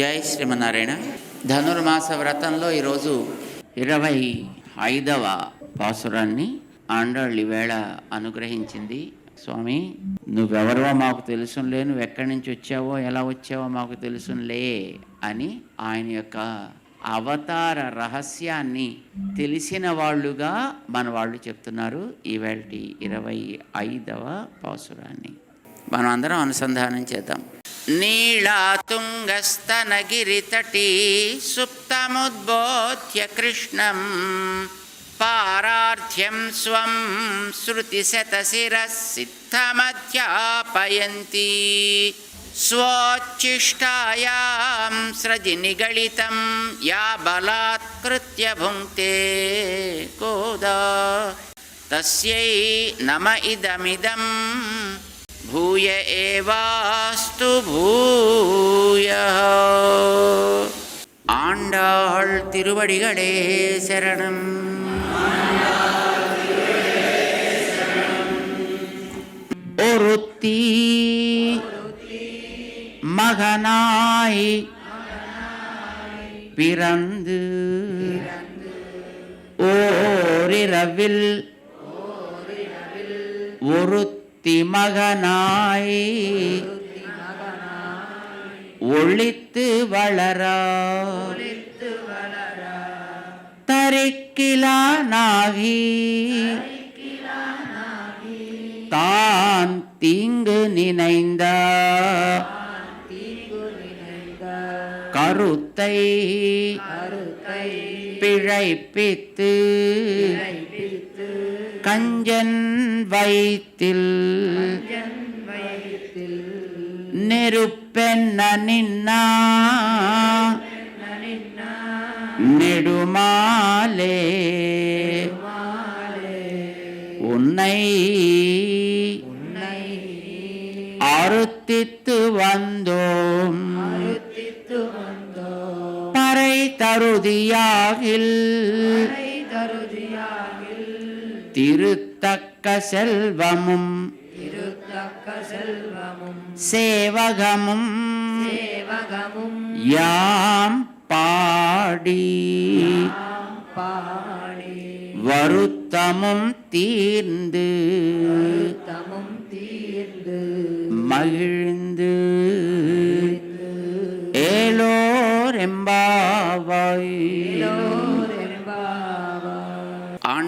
జై శ్రీమన్నారాయణ. ధనుర్మాస వ్రతంలో ఈరోజు ఇరవై ఐదవ పాసురాన్ని ఆండాళ్ళు వేళ అనుగ్రహించింది. స్వామి నువ్వెవరో మాకు తెలుసులే నువ్వు ఎక్కడి నుంచి వచ్చావో ఎలా వచ్చావో మాకు తెలుసులే అని ఆయన యొక్క అవతార రహస్యాన్ని తెలిసిన వాళ్ళుగా మన వాళ్ళు చెప్తున్నారు ఈవేళ ఇరవై ఐదవ పాసురాన్ని. మనం అందరం అనుసంధానం చేద్దాం. నీళాతుంగస్తనగిరితటీ సుప్తముద్బోధ్య కృష్ణం పారార్థ్యం స్వం శృతిశతశిరసిద్ధమధ్యాపయంతి స్వోచ్ఛిష్టాయాం స్రజి నిగళితం యా బలాత్కృత్య భుంక్తే కోదా తస్యై నమ ఇదమిదం भूय एवास्तु भूयः। ஆண்டாள் திருவடிகளே சரணம். ஒருத்தி மகனாய் பிறந்து ஓரிரவில் ஒரு மகனாய் ஒளித்து வளரா. தரிக்கிலானாகி தான் தீங்கு நினைந்த. கருத்தை பிழைப்பித்து கஞ்சன் வைத்தில் நெருப்பென்ன நின்னா நெடுமாலே உன்னை அறுத்தித்து வந்தோம். பறை தருதியாகில் திருத்தக்க செல்வமும் சேவகமும் சேவகமும் யாம் பாடி பாடி வருத்தமும் தீர்ந்து தமும் தீர்ந்து மகிழ்ந்து